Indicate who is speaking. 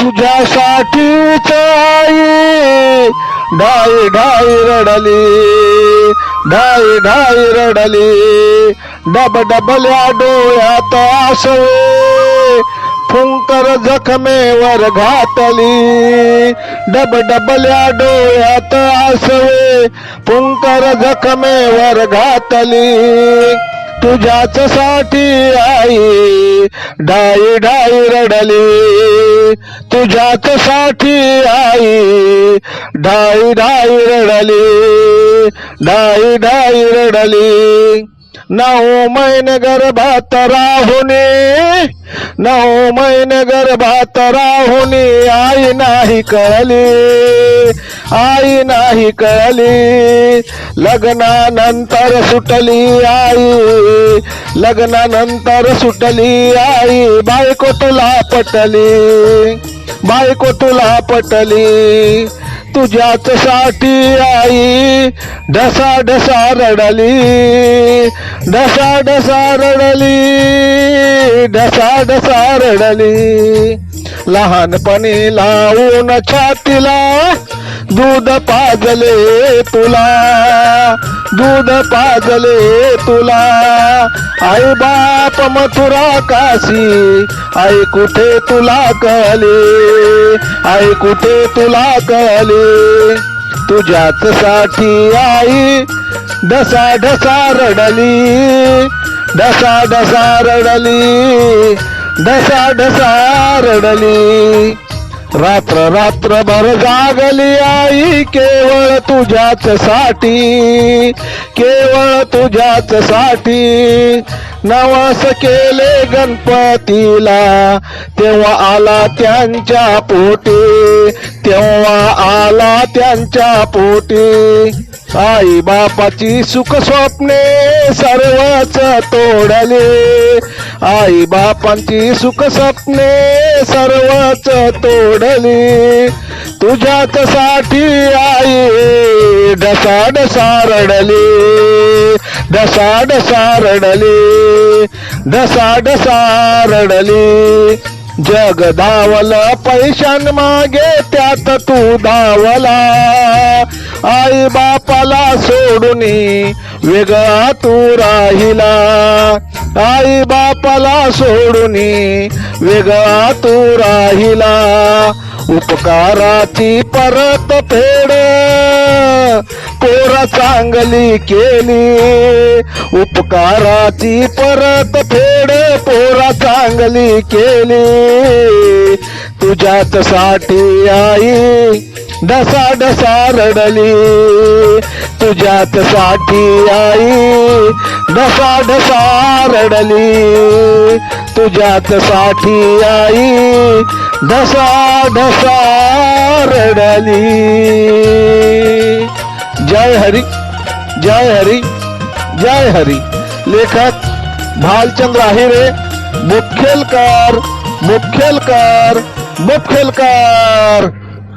Speaker 1: तुझ्यासाठीच आई ढाई ढाई रडली ढाई ढाई रडली. डब डबल्या डोळ्यात आसवे. फुंकर जखमेवर घातली. डब डबल्या डोळ्यात आसवे. फुंकर जखमेवर घातली. तुझ्याच साठी आई ढाई ढाई रडली. तुझ्याच साठी आई ढाई ढाई रडली. ढाई डाई रडली. नऊ महिने गर्भात राहुने. नऊ महिने गर्भात राहुने. आई नाही कळली. आई नाही कळली. लग्नानंतर सुटली आई. लग्नानंतर सुटली आई. बायको तुला पटली. बायको तुला पटली. तुझ्याच साठी आई ढसा ढसा रडली. ढसा ढसा रडली. ढसा ढसा रडली. लहानपणी लावून छातीला दूध पाजले तुला. दूध पाजले तुला. आई बाप मथुरा काशी आई कुठे तुला कळले? आई कुठे तुला कळले? तुझ्याच साठी आई ढसा ढसा रडली. ढसा ढसा रडली. ढसा ढसा रडली. रात्र रात्रभर जागली आई केवळ तुझ्याच साठी केवळ तुझ्याच साठी. नवस केले गणपतीला तेव्हा आला त्यांच्या पोटी तेव्हा आला त्यांच्या पोटी. आई बापाची सुख स्वप्ने सर्वच तोडले. आई बापांची सुख स्वप्ने सर्वच तोडली. तुझ्याच साठी आई ढसा ढसा रडली. ढसा ढसा रडली. ढसा रडली. जग धावल पैशान मागे त्यात तू धावला. आई बापाला सोडून वेगळा तू राहिला. आई बापाला सोडून वेगळा तू राहिला. उपकाराची परत फेड. कोरा चांगली केली. उपकाराची परत फेड. पोरा चांगली केली. तुझ्याच साठी आई डसा डसा रडली. तुझ्याच साठी आई ढसा ढसा रडली। तुझ्याच साठी आई ढसा ढसा रडली। जय हरी जय हरी जय हरी। लेखक भालचंद्र आहिरे मुखेलकर मुखेलकर मुखेलकर